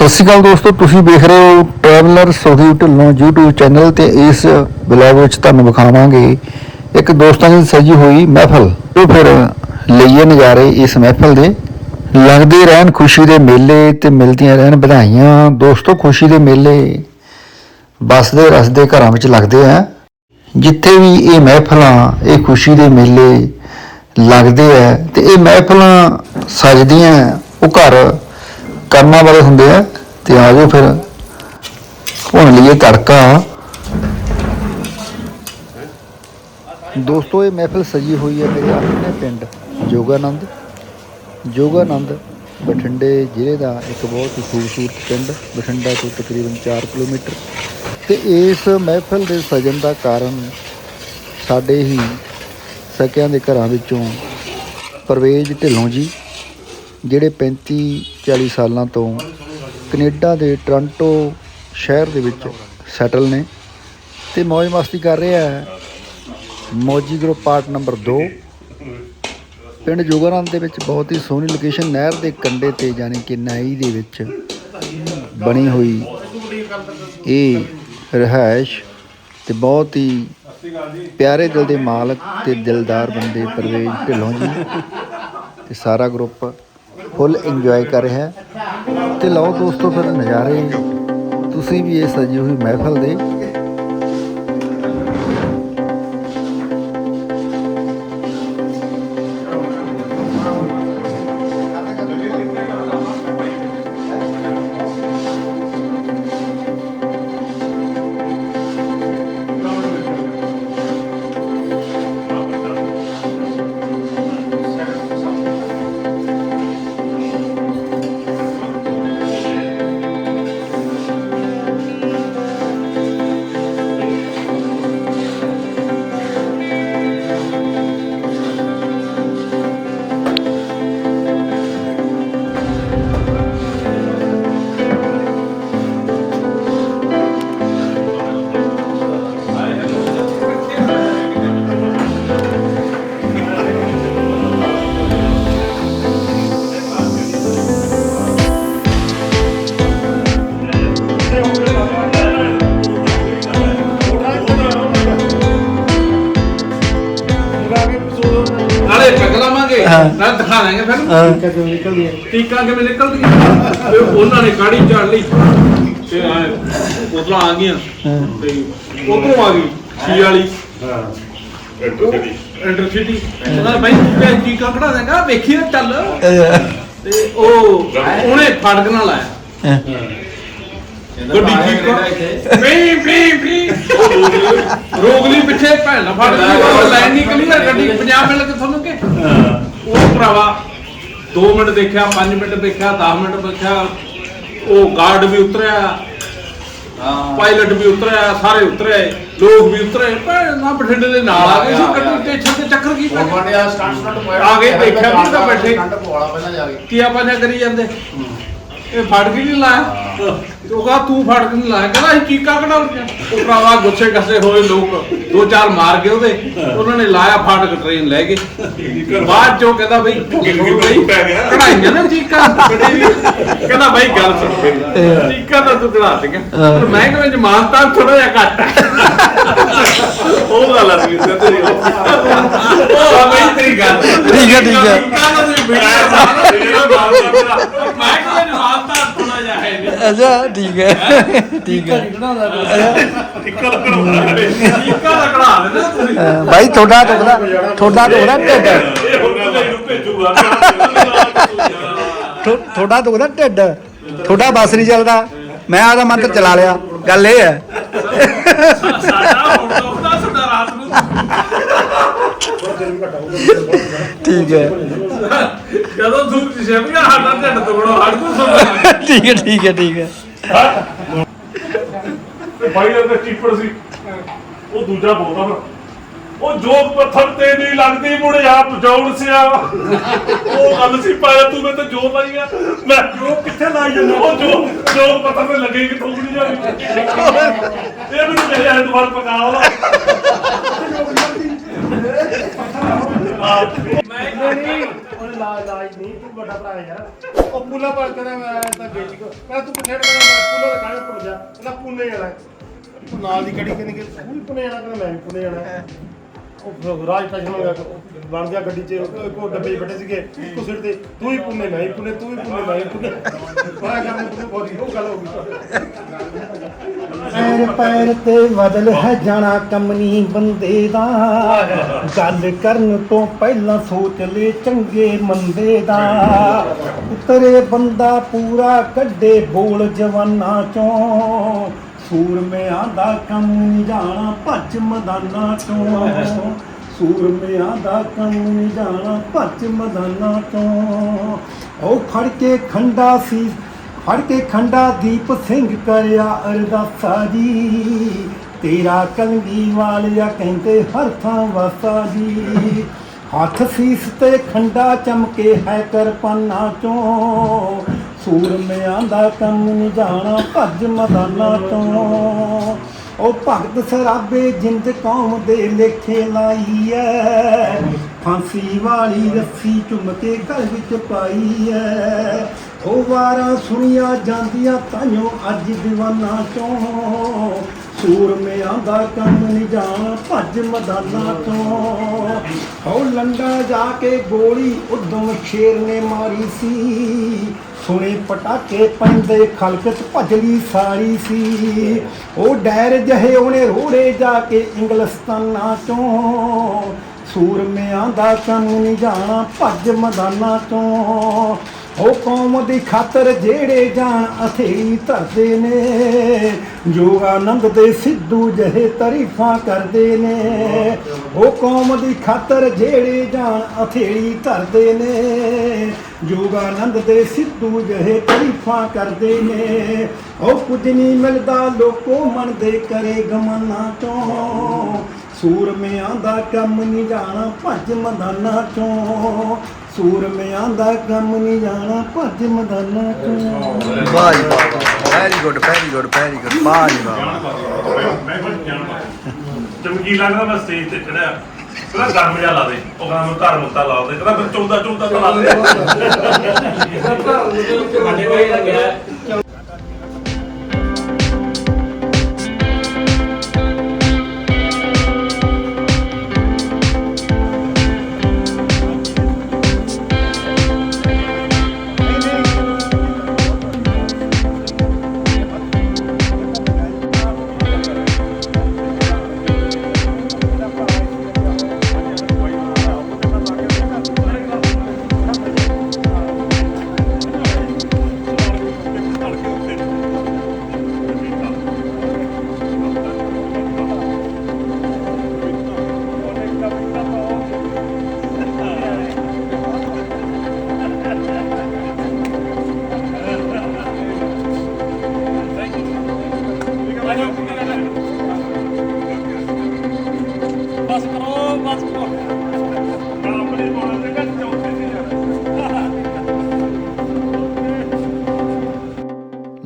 ਸਤਿ ਸ਼੍ਰੀ ਅਕਾਲ ਦੋਸਤੋ, ਤੁਸੀਂ ਵੇਖ ਰਹੇ ਹੋ traveller Sukhdeep Dhillon YouTube channel ਤੇ ਇਸ ਬਲੌਗ ਵਿੱਚ ਤੁਹਾਨੂੰ ਵਿਖਾਵਾਂਗੇ। ਇੱਕ ਦੋਸਤਾਂ ਦੀ ਸਜੀ ਹੋਈ ਮਹਿਫਲ। ਤੋਂ ਫਿਰ ਲਈਏ ਨਜ਼ਾਰੇ ਇਸ ਮਹਿਫਲ ਦੇ। ਲੱਗਦੇ ਰਹਿਣ ਖੁਸ਼ੀ ਦੇ ਮੇਲੇ ਤੇ ਮਿਲਦੀਆਂ ਰਹਿਣ ਵਧਾਈਆਂ। ਦੋਸਤੋ, ਖੁਸ਼ੀ ਦੇ ਮੇਲੇ ਬਸਦੇ ਰਸਦੇ ਘਰਾਂ ਵਿੱਚ ਲੱਗਦੇ ਆ। ਜਿੱਥੇ ਵੀ ਇਹ ਮਹਿਫਲਾਂ, ਇਹ ਖੁਸ਼ੀ ਦੇ ਮੇਲੇ ਲੱਗਦੇ ਆ ਤੇ ਇਹ ਮਹਿਫਲਾਂ ਸਜਦੀਆਂ, ਉਹ ਘਰ ਕਰਮਾਂ ਵਾਲੇ ਹੁੰਦੇ ਆ, ਤੇ ਆ ਜਾਓ ਫਿਰ। ਭੁਣ ਲਈਏ ਤੜਕਾ। ਦੋਸਤੋ, ਇਹ ਮਹਿਫਲ ਸਜੀ ਹੋਈ ਹੈ ਮੇਰੇ ਆਪਣੇ ਪਿੰਡ ਜੋਗਾਨੰਦ। ਜੋਗਾਨੰਦ ਬਠਿੰਡੇ ਜ਼ਿਲ੍ਹੇ ਦਾ ਇੱਕ ਬਹੁਤ ਹੀ ਖੂਬਸੂਰਤ ਪਿੰਡ, ਬਠਿੰਡਾ ਤੋਂ ਤਕਰੀਬਨ 4 ਕਿਲੋਮੀਟਰ। ਤੇ ਇਸ ਮਹਿਫਲ ਦੇ ਸਜਣ ਦਾ ਕਾਰਨ ਸਾਡੇ ਹੀ ਸਕਿਆਂ ਦੇ ਘਰਾਂ ਵਿੱਚੋਂ ਪਰਵੇਜ ਢਿੱਲੋਂ ਜੀ ਜਿਹੜੇ 35 40 ਸਾਲਾਂ ਤੋਂ ਕੈਨੇਡਾ ਦੇ ਟੋਰਾਂਟੋ ਸ਼ਹਿਰ ਦੇ ਵਿੱਚ ਸੈਟਲ ਨੇ ਤੇ ਮौज ਮਸਤੀ ਕਰ ਰਿਹਾ ਹੈ। ਮੌਜੀ ਗਰੁੱਪ ਪਾਰਟ ਨੰਬਰ 2 ਪਿੰਡ ਜੋਗਾਨੰਦ ਦੇ ਵਿੱਚ ਬਹੁਤ ਹੀ ਸੋਹਣੀ ਲੋਕੇਸ਼ਨ ਨਹਿਰ ਦੇ ਕੰਢੇ ਤੇ ਯਾਨੀ ਕਿ ਨਾਈ ਦੇ ਵਿੱਚ ਬਣੀ ਹੋਈ ਇਹ ਰਿਹਾਇਸ਼ ਤੇ ਬਹੁਤ ਹੀ ਪਿਆਰੇ ਦਿਲ ਦੇ ਮਾਲਕ ਤੇ ਦਿਲਦਾਰ ਬੰਦੇ ਪਰਵੇਜ ਢਿੱਲੋਂ ਜੀ ਤੇ ਸਾਰਾ ਗਰੁੱਪ ਫੁੱਲ ਇੰਜੋਏ ਕਰ ਰਿਹਾ ਹੈ। ਤੇ ਲਓ ਦੋਸਤੋ, ਫਿਰ ਨਜ਼ਾਰੇ ਤੁਸੀਂ ਵੀ ਇਹ ਸਜੀ ਹੋਈ ਮਹਿਫਲ ਦੇ। ਹਾਂ। ਨਾਲ ਦਿਖਾ ਦਾਂਗੇ ਫਿਰ। ਹਾਂ। ਟੀਕਾ ਕਿਵੇਂ ਨਿਕਲਦੀ ਤੇ ਉਹਨਾਂ ਨੇ ਕਾੜੀ ਝਾੜ ਲਈ। ਤੇ ਆ ਉਧਰੋਂ ਆ ਗਈਆਂ। ਤੇ ਉਧਰੋਂ ਆ ਗਈ ਸੀ ਵਾਲੀ। ਇੰਟਰਸਿਟੀ ਉਹਨਾਂ ਨੇ ਬਾਈ ਤੂੰ ਕਿਹ ਟੀਕਾ ਕਢਾ ਦੇਗਾ ਵੇਖੀ ਚੱਲ। ਤੇ ਉਹ ਉਹਨੇ ਫੜਕ ਨਾਲ ਆਇਆ। ਗੱਡੀ ਟੀਕਾ ਪੀ ਪੀ ਪੀ ਰੋਗ ਲਈ ਪਿੱਛੇ ਭੈਣ ਨਾਲ ਫੜ ਲਈ। ਲਾਈਨ ਨਹੀਂ ਕਲੀਅਰ ਗੱਡੀ 50 ਮਿੰਟ ਕਿ ਤੁਹਾਨੂੰ ਕਿ? ਉਹ ਭਰਾਵਾ 2 ਮਿੰਟ ਦੇਖਿਆ 5 ਮਿੰਟ ਦੇਖਿਆ 10 ਮਿੰਟ ਦੇਖਿਆ ਉਹ ਗਾਰਡ ਵੀ ਉਤਰਿਆ ਪਾਇਲਟ ਵੀ ਉਤਰਿਆ ਸਾਰੇ ਉਤਰੇ ਲੋਕ ਵੀ ਉਤਰੇ ਨਾ ਬਠਿੰਡੇ ਦੇ ਨਾਲ ਆ ਗਏ ਸੀ ਗੱਡੀ ਤੇ ਛੱਤੇ ਚੱਕਰ ਕੀ ਪੈ ਗਿਆ? ਆ ਗਏ ਦੇਖਿਆ ਵੀ ਤਾਂ ਬੈਠੇ। ਕੀ। ਆਪਾਂ ਜਾਂ ਕਰੀ ਜਾਂਦੇ? ਇਹ ਫੜ ਕੇ ਨਹੀਂ ਲਾਇਆ। ਤੇ ਉਹ ਕਹਾ ਤੂੰ ਫੜ ਕੇ ਨਹੀਂ ਲਾਇਆ। ਕਹਿੰਦਾ ਅਸੀਂ ਚੀਕਾ ਕਢਾਉਣ ਗਿਆ ਉਹ ਭਰਾਵਾ ਗੁੱਸੇ ਗੱਸੇ ਹੋਏ ਲੋਕ ਦੋ ਚਾਰ ਮਾਰ ਗਏ ਉਹਦੇ ਉਹਨਾਂ ਨੇ ਲਾਇਆ ਫਾਟਕ ਟ੍ਰੇਨ ਲੈ ਗਏ ਬਾਅਦ ਚੋਂ ਕਹਿੰਦਾ ਬਈ ਕਢਾਈਆਂ ਨਾ ਚੀਕਾ। ਕਹਿੰਦਾ ਬਾਈ ਗੱਲ ਸੁਣ ਚੀਕਾ ਤਾਂ ਤੂੰ ਕਢਾ ਦੇਗਾ। ਪਰ ਮੈਂ ਕਿਹਾ ਜਮਾਨਤਾਂ ਥੋੜਾ ਜਿਹਾ ਘੱਟ ਹੈ। ਉਹ ਗੱਲ ਆ ਰਹੀ ਤੇ ਉਹ ਬਈ ਤੇਰੀ ਗੱਲ। ਠੀਕ ਹੈ, ਠੀਕ ਹੈ। ਮੈਂ ਹੈ ਨਹੀਂ ਅੱਛਾ ਠੀਕ ਹੈ। ਠੀਕ ਹੈ। ਚੀਕਾ ਦਾ ਕਢਾ ਦੇਣਾ ਤੁਸੀਂ ਅਹ ਬਾਈ ਤੁਹਾਡਾ ਟੁਕਦਾ ਤੁਹਾਡਾ ਢਿੱਡ ਇਹ ਹੁਣ ਮੈਨੂੰ ਭੇਜੂਗਾ। ਥੋ- ਤੁਹਾਡਾ ਟੁਕਦਾ ਢਿੱਡ ਤੁਹਾਡਾ ਬਸ ਨਹੀਂ ਚੱਲਦਾ। ਮੈਂ ਆਦਾ ਮੰਤਰ ਚਲਾ ਲਿਆ। ਗੱਲ ਇਹ ਹੈ। ਸਾਡਾ ਹੁਣ ਦੁਖਦਾ ਸਾਡਾ ਰਾਤ ਨੂੰ ਠੀਕ ਹੈ। ਜਦੋਂ ਛਿਪ ਗਿਆ ਸਾਡਾ ਢਿੱਡ ਤੋੜੋ ਹੜ ਨੂੰ ਸੁਣਦਾ ਠੀਕ ਹੈ ਠੀਕ ਹੈ ਠੀਕ ਹੈ। ਭਾਈ ਦਾ ਚੀਪੜ ਸੀ। ਉਹ ਦੂਜਾ ਬੋਲਦਾ ਫਿਰ ਉਹ ਜੋਗ ਪੱਥਰ ਤੇ ਨਹੀਂ ਲੱਗਦੀ ਮੁੜੇ ਆਪ ਜਾਉਣ ਸਿਆ ਉਹ ਗੱਲ ਸੀ ਪਾਇਆ ਤੂੰ ਮੈਂ ਤਾਂ ਜੋ ਲਾਈ ਆ। ਮੈਂ ਜੋਗ ਕਿੱਥੇ ਲਾਈ ਜਾਂਦਾ? ਉਹ ਜੋਗ ਜੋਗ ਪੱਥਰ ਤੇ ਲੱਗੇ ਕਿ ਠੋਕ ਨਹੀਂ ਜਾਣੀ ਇਹ ਮੈਨੂੰ ਕਹੇ ਆ ਦੁਬਾਰਾ ਪਕਾ ਲਾ। ਮੈਂ ਨਹੀਂ ਇਲਾਜ ਇਲਾਜ ਨਹੀਂ ਤੂੰ ਵੱਡਾ ਭਰਾ ਯਾਰ ਉਹ ਪੂਲਾ ਪਰ ਕਹਿੰਦਾ ਮੈਂ ਤਾਂ ਵੇਚ ਕੋ ਮੈਂ ਤੂੰ ਪੁੱਛਿਆ ਮੈਂ ਪੂਲਾ ਦਾ ਕਾਹਦੇ ਪੁੱਲ ਜਾ ਕਹਿੰਦਾ ਪੂਨੇ ਜਾਣਾ ਨਾਲ ਦੀ ਕੜੀ ਕਹਿੰਦੀ ਕਿ ਤੂੰ ਵੀ ਪੁਨੇ ਜਾਣਾ ਕਹਿੰਦਾ ਮੈਂ ਵੀ ਪੁਨੇ ਜਾਣਾ ਹੈ। ਉਹ ਫਿਰ ਰਾਜ ਟਸ਼ਨ ਬਣ ਗਿਆ ਗੱਡੀ 'ਚ ਕੋ ਡੱਬੇ 'ਚ ਬੈਠੇ ਸੀਗੇ, ਇੱਕੋ ਸਿਰ ਤੇ, ਤੂੰ ਹੀ ਪੁਨੇ ਮੈਂ ਹੀ ਪੁਨੇ, ਤੂੰ ਵੀ ਪੁਨੇ ਮੈਂ ਹੀ ਪੁਨੇ। ਬੜਾ ਕਰਨੇ ਪੁਨੇ ਬਹੁਤ ਉਹ ਗੱਲ ਹੋ ਗਈ। ਪੈਰ ਪੈਰ ਤੇ ਬਦਲ ਹੈ ਜਾਣਾ ਕਮਨੀ ਬੰਦੇ ਦਾ। ਗੱਲ ਕਰਨ ਤੋਂ ਪਹਿਲਾਂ ਸੋਚ ਲੈ ਚੰਗੇ ਮੰਦੇ ਦਾ। ਉਤਰੇ ਬੰਦਾ ਪੂਰਾ ਕੱਢੇ ਬੋਲ ਜਵਾਨਾਂ ਚੋਂ। ਸੂਰਮਿਆਂ ਦਾ ਕੰਮ ਨਹੀਂ ਜਾਣਾ ਭੱਜ ਮੈਦਾਨਾਂ ਚੋਂ। ਸੂਰਮਿਆਂ ਦਾ ਕੰਮ ਜਾਣਾ ਭੱਜ ਮੈਦਾਨਾਂ ਤੋਂ। ਉਹ ਫੜ ਕੇ ਖੰਡਾ ਸੀ, ਫੜ ਕੇ ਖੰਡਾ ਦੀਪ ਸਿੰਘ ਕਰਿਆ ਅਰਦਾਸਾ ਜੀ। ਤੇਰਾ ਕਲਗੀ ਵਾਲਿਆ ਕਹਿੰਦੇ ਹਰ ਥਾਂ ਵਾਸਾ ਜੀ। ਹੱਥ ਸੀਸ ਤੇ ਖੰਡਾ ਚਮਕੇ ਹੈ ਕਰਪਾਨਾ ਚੋਂ। ਸੂਰਮਿਆਂ ਦਾ ਕੰਮ ਨਹੀਂ ਜਾਣਾ ਭੱਜ ਮਦਾਨਾ ਤੋਂ। ਉਹ ਭਗਤ ਸਰਾਬੇ ਜਿੰਦ ਕੌਮ ਦੇ ਲੇਖੇ ਲਾਈ ਐ ਫਾਂਸੀ ਵਾਲੀ ਰੱਸੀ ਚੁੰਮ ਕੇ ਗਲ ਵਿੱਚ ਪਾਈ ਐ ਉਹ ਵਾਰਾਂ ਸੁਣੀਆਂ ਜਾਂਦੀਆਂ ਤਾਈਓ ਅੱਜ ਦੀਵਾਨਾ ਚੋਂ। ਸੂਰਮਿਆਂ ਦਾ ਕੰਮ ਨਹੀਂ ਜਾਣਾ ਭੱਜ ਮੈਦਾਨਾਂ ਤੋਂ ਉਹ ਲੰਡਾ ਜਾ ਕੇ ਗੋਲੀ ਉਦੋਂ ਸ਼ੇਰ ਨੇ ਮਾਰੀ ਸੀ। ਸੁਣੇ ਪਟਾਕੇ ਪੈਂਦੇ, ਖਲਕਤ ਭਜਲੀ ਸਾਰੀ ਸੀ। ਉਹ ਡੈਰ ਜਹੇ ਉਹਨੇ ਰੋੜੇ ਜਾ ਕੇ ਇੰਗਲਿਸਤਾਨਾਂ ਚੋਂ। ਸੂਰਮਿਆਂ ਦਾ ਸਾਨੂੰ ਨਹੀਂ ਜਾਣਾ ਭੱਜ ਮੈਦਾਨਾਂ ਤੋਂ ਉਹ ਕੌਮ ਦੀ ਖਾਤਰ ਜਿਹੜੇ ਜਾਨ ਅਥੇਲੀ ਧਰਦੇ ਨੇ ਜੋਗਾਨੰਦ ਦੇ ਸਿੱਧੂ ਜਹੇ ਤਾਰੀਫਾਂ ਕਰਦੇ ਨੇ। ਉਹ ਕੌਮ ਦੀ ਖਾਤਰ ਜਿਹੜੇ ਜਾਣ ਅਥੇਲੀ ਧਰਦੇ ਨੇ ਜੋਗਾਨੰਦ ਦੇ ਸਿੱਧੂ ਜਹੇ ਤਾਰੀਫਾਂ ਕਰਦੇ ਨੇ। ਉਹ ਕੁਝ ਨਹੀਂ ਮਿਲਦਾ, ਲੋਕੋ ਮਨ ਦੇ ਕਰੇ ਗਮਨਾਂ ਤੋਂ ਸੂਰਮਿਆਂ ਦਾ ਕੰਮ ਨਹੀਂ ਜਾਣਾ ਭੱਜ ਮੈਦਾਨਾਂ ਚੋਂ। ਸੂਰਮਿਆਂ ਦਾ ਕੰਮ ਨਹੀਂ ਜਾਣਾ ਭੱਜ ਮੈਦਾਨਾਂ ਚੋਂ। ਵਾਹ ਜੀ ਵਾਹ very good very good very good ਵਾਹ ਜੀ ਵਾਹ ਮੈਂ ਕੋਈ ਜਾਣ ਚਮਕੀਲਾ ਕਹਿੰਦਾ ਮੈਂ ਸਟੇਜ ਤੇ ਚੜਿਆ। ਕਹਿੰਦਾ ਗਰਮ ਜਿਹਾ ਲਾ ਦੇ। ਉਹ ਕਹਿੰਦਾ ਮੈਂ ਉੱਤਾ ਲਾ ਦੇ। ਕਹਿੰਦਾ ਫਿਰ ਚੌਦਾ ਚੌਦਾ ਤਾਂ ਲਾ ਦੇ। ਸਾਡੇ ਕੋਲ ਇਹ ਲੱਗਿਆ।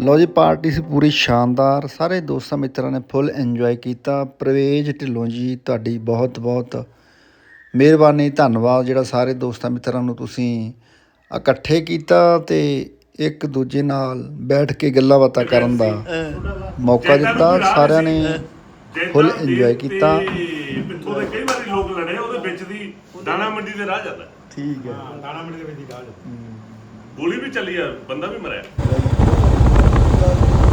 ਲੋ ਜੀ ਪਾਰਟੀ ਸੀ ਪੂਰੀ ਸ਼ਾਨਦਾਰ ਸਾਰੇ ਦੋਸਤਾਂ ਮਿੱਤਰਾਂ ਨੇ ਫੁੱਲ ਇੰਜੋਏ ਕੀਤਾ। ਪ੍ਰਵੇਜ ਢਿੱਲੋਂ ਜੀ ਤੁਹਾਡੀ ਬਹੁਤ ਬਹੁਤ ਮਿਹਰਬਾਨੀ ਧੰਨਵਾਦ ਜਿਹੜਾ ਸਾਰੇ ਦੋਸਤਾਂ ਮਿੱਤਰਾਂ ਨੂੰ ਤੁਸੀਂ ਇਕੱਠੇ ਕੀਤਾ ਤੇ ਇੱਕ ਦੂਜੇ ਨਾਲ ਬੈਠ ਕੇ ਗੱਲਾਂ ਬਾਤਾਂ ਕਰਨ ਦਾ ਮੌਕਾ ਦਿੱਤਾ। ਸਾਰਿਆਂ ਨੇ ਫੁੱਲ ਇੰਜੋਏ ਕੀਤਾ। ਪਿੱਥੋਂ ਦੇ ਕਈ ਵਾਰੀ ਲੋਕ ਲੜੇ ਉਹਦੇ ਵਿੱਚ ਦੀ ਦਾਣਾ ਮੰਡੀ ਦੇ ਰਾਹ ਜਾਂਦਾ। ਠੀਕ ਹੈ। ਦਾਣਾ ਮੰਡੀ ਦੇ ਵਿੱਚ ਦੀ ਰਾਹ ਜਾਂਦਾ। ਗੋਲੀ ਵੀ ਚੱਲੀ ਆ ਬੰਦਾ ਵੀ ਮਰਿਆ। Thank you.